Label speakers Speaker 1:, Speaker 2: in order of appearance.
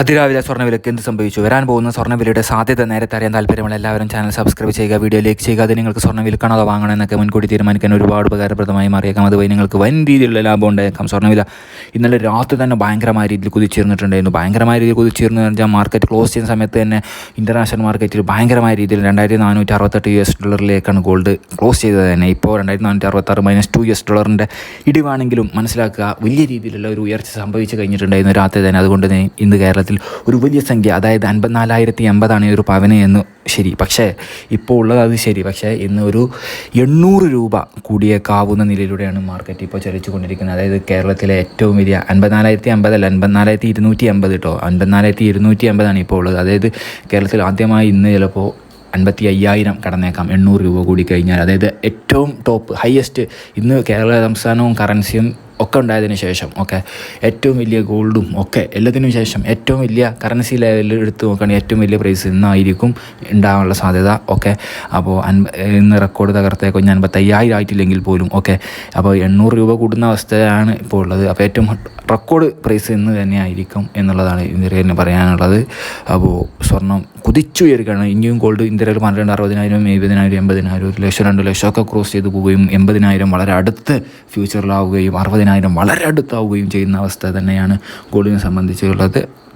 Speaker 1: അതിരാവിലെ സ്വർണവിലക്ക് എന്ത് സംഭവിച്ചു? വരാൻ പോകുന്ന സ്വർണവിലയുടെ സാധ്യത നേരത്തെ അറിയാൻ താല്പര്യമുള്ള എല്ലാവരും ചാനൽ സബ്സ്ക്രൈബ് ചെയ്യുക. വീഡിയോ ലൈക്ക് ചെയ്യുക. അത് നിങ്ങൾക്ക് സ്വർണ വിൽക്കണോ അതോ വാങ്ങണോ എന്നൊക്കെ മുൻകൂട്ടി തീരുമാനിക്കാൻ ഒരുപാട് ഉപകാരപ്രദമായി മാറിയേക്കാം. അതുവഴി നിങ്ങൾക്ക് വൻ രീതിയിലുള്ള ലാഭം ഉണ്ടായേക്കാം. സ്വർണവില ഇന്നലെ രാത്രി തന്നെ ഭയങ്കരമായ രീതിയിൽ കുതിച്ചേർന്നിട്ടുണ്ടായിരുന്നു ഭയങ്കരമായ രീതിയിൽ കുതിച്ചേർന്ന് പറഞ്ഞാൽ മാർക്കറ്റ് ക്ലോസ് ചെയ്യുന്ന സമയത്ത് തന്നെ ഇന്റർനാഷണൽ മാർക്കറ്റിൽ ഭയങ്കരമായ രീതിയിൽ രണ്ടായിരത്തി നാനൂറ്റി അറുപത്തെട്ട് യു എസ് ഡോളറിലേക്കാണ് ഗോൾഡ് ക്ലോസ് ചെയ്തത് തന്നെ. ഇപ്പോൾ രണ്ടായിരത്തി നാനൂറ്റി അറുപത്താറ് മൈനസ് ടു യു എസ് ഡോളറിന്റെ ഇടിവാണെങ്കിലും മനസ്സിലാക്കുക വലിയ രീതിയിലുള്ള ഒരു ഉയർച്ച സംഭവിച്ചു കഴിഞ്ഞിട്ടുണ്ടായിരുന്നു രാത്രി തന്നെ. അതുകൊണ്ട് തന്നെ ഇന്ന് കേരളത്തിൽ ഒരു വലിയ സംഖ്യ അതായത് അൻപത്തിനാലായിരത്തി എൺപതാണ് ഈ ഒരു പവന് എന്ന് ശരി. പക്ഷേ ഇപ്പോൾ ഉള്ളത് അത് ശരി. പക്ഷേ ഇന്ന് ഒരു എണ്ണൂറ് രൂപ കൂടിയേക്കാവുന്ന നിലയിലൂടെയാണ് മാർക്കറ്റ് ഇപ്പോൾ ചലിച്ചു കൊണ്ടിരിക്കുന്നത് അതായത് കേരളത്തിലെ ഏറ്റവും വലിയ അൻപത്തിനാലായിരത്തി അമ്പതല്ല അൻപത്തിനാലായിരത്തി ഇരുന്നൂറ്റി അമ്പത് കേട്ടോ. അൻപത്തിനാലായിരത്തി ഇരുന്നൂറ്റി അമ്പതാണ് ഇപ്പോൾ ഉള്ളത്. അതായത് കേരളത്തിൽ ആദ്യമായി ഇന്ന് ചിലപ്പോൾ അൻപത്തി അയ്യായിരം കടന്നേക്കാം എണ്ണൂറ് രൂപ കൂടി കഴിഞ്ഞാൽ. അതായത് ഏറ്റവും ടോപ്പ് ഹയസ്റ്റ് ഇന്ന് കേരള സംസ്ഥാനവും കറൻസിയും ഒക്കെ ഉണ്ടായതിനു ശേഷം ഓക്കെ ഏറ്റവും വലിയ ഗോൾഡും ഒക്കെ എല്ലാത്തിനും ശേഷം ഏറ്റവും വലിയ കറൻസി ലെവലിൽ എടുത്ത് നോക്കുകയാണെങ്കിൽ ഏറ്റവും വലിയ പ്രൈസ് ഇന്നായിരിക്കും ഉണ്ടാകാനുള്ള സാധ്യത ഓക്കെ അപ്പോൾ അൻപ ഇന്ന് റെക്കോർഡ് തകർത്തേ കുഞ്ഞ് അൻപത്തയ്യായിരം ആയിട്ടില്ലെങ്കിൽ പോലും ഓക്കെ അപ്പോൾ എണ്ണൂറ് രൂപ കൂടുന്ന അവസ്ഥയാണ് ഇപ്പോൾ ഉള്ളത്. അപ്പോൾ ഏറ്റവും റെക്കോർഡ് പ്രൈസ് ഇന്ന് തന്നെയായിരിക്കും എന്നുള്ളതാണ് ഇന്ത്യയിൽ പറയാനുള്ളത്. അപ്പോൾ സ്വർണം കുതിച്ചുയരുകയാണ്. ഇനിയും ഗോൾഡ് ഇന്ത്യയിൽ പന്ത്രണ്ട് അറുപതിനായിരം എഴുപതിനായിരം എൺപതിനായിരം ഒരു ലക്ഷം രണ്ട് ലക്ഷമൊക്കെ ക്രോസ് ചെയ്ത് പോവുകയും എൺപതിനായിരം വളരെ അടുത്ത് ഫ്യൂച്ചറിലാവുകയും അറുപതിനായിരം വളരെ അടുത്താവുകയും ചെയ്യുന്ന അവസ്ഥ തന്നെയാണ് ഗോളിനെ സംബന്ധിച്ചുള്ളത്.